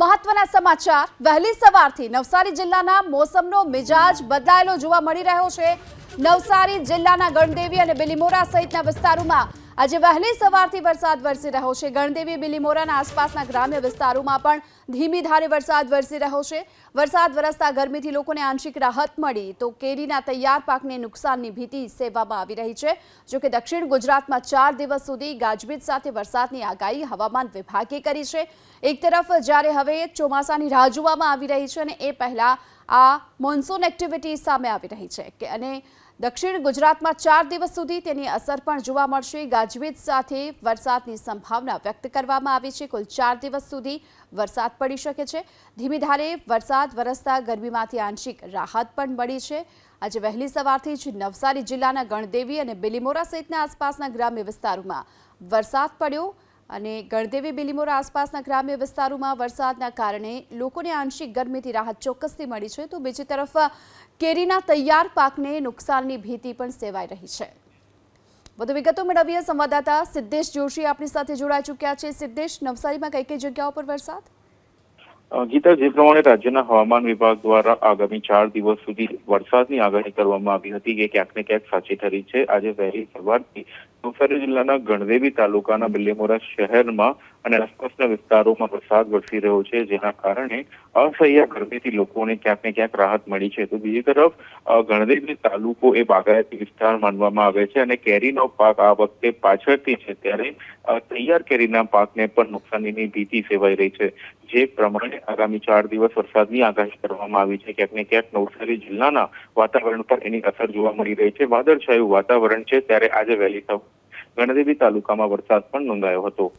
મહત્વના સમાચાર. વહેલી સવારથી નવસારી જિલ્લાના મોસમનો મિજાજ બદલાયેલો જોવા મળી રહ્યો છે. નવસારી જિલ્લાના ગણદેવી અને બિલીમોરા સહિતના વિસ્તારોમાં આજે વહેલી સવારથી વરસાદ વરસી રહ્યો છે. ગણદેવી બિલીમોરાના આસપાસના ગ્રામ્ય વિસ્તારોમાં પણ ધીમી ધારે વરસાદ વરસી રહ્યો છે. વરસાદ વરસતા ગરમીથી લોકોને આંશિક રાહત મળી. તો કેરીના તૈયાર પાકને નુકસાનની ભીતિ સેવામાં આવી રહી છે. જોકે દક્ષિણ ગુજરાતમાં ચાર દિવસ સુધી ગાજવીજ સાથે વરસાદની આગાહી હવામાન વિભાગે કરી છે. એક તરફ જ્યારે હવે ચોમાસાની રાહ જોવામાં આવી રહી છે અને એ પહેલા આ મોન્સૂન એક્ટિવિટી સામે આવી રહી છે કે અને દક્ષિણ ગુજરાતમાં ચાર દિવસ સુધી તેની અસર પણ જોવા મળશે. ગાજવીજ સાથે વરસાદની સંભાવના વ્યક્ત કરવામાં આવી છે. કુલ ચાર દિવસ સુધી વરસાદ પડી શકે છે. ધીમી ધારે વરસાદ વરસતા ગરમીમાંથી આંશિક રાહત પણ મળી છે. આજે વહેલી સવારથી જ નવસારી જિલ્લાના ગણદેવી અને બિલીમોરા સહિતના આસપાસના ગ્રામ્ય વિસ્તારોમાં વરસાદ પડ્યો. અને ગણદેવી બિલીમોરા આસપાસના ગ્રામ્ય વિસ્તારોમાં વરસાદના કારણે લોકોને આંશિક ગરમીથી રાહત ચોક્કસથી મળી છે. તો બીજી તરફ, કેરીના તૈયાર પાકને નુકસાનની ભીતિ પણ સેવાઈ રહી છે. વધુ વિગતો મેળવીએ સંવાદદાતા સિદ્ધેશ જોશી આપણી સાથે જોડાઈ ચૂક્યા છે. સિદ્ધેશ, નવસારીમાં કઈ કઈ જગ્યાઓ પર વરસાદ? ગીતા, જે પ્રમાણે રાજ્યના હવામાન વિભાગ દ્વારા આગામી ચાર દિવસ સુધી વરસાદની આગાહી કરવામાં આવી હતી. કે ક્યાંક ને ક્યાંક સાચી ઠરી છે. આજે વહેલી સવારથી નવસારી જિલ્લાના ગણદેવી તાલુકાના બિલ્લીમોરા શહેરમાં અને આસપાસના વિસ્તારોમાં વરસાદ વરસી રહ્યો છે, જેના કારણે અસહ્ય ગરમીથી લોકોને ક્યાંક ને ક્યાંક રાહત મળી છે. તો બીજી તરફ ગણદેવી તાલુકો એ બાગાયતી વિસ્તાર માનવામાં આવે છે અને કેરીનો પાક આ વખતે પાછળથી છે. ત્યારે તૈયાર કેરીના પાકને પણ નુકસાનીની ભીતિ સેવાઈ રહી છે. જે પ્રમાણે આગામી ચાર દિવસ વરસાદની આગાહી કરવામાં આવી છે. ક્યાંક ને ક્યાંક નવસારી જિલ્લાના વાતાવરણ પર એની અસર જોવા મળી રહી છે. વાદળછાયું વાતાવરણ છે. ત્યારે આજે વહેલી ગણદેવી તાલુકામાં વરસાદ પણ નોંધાયો હતો.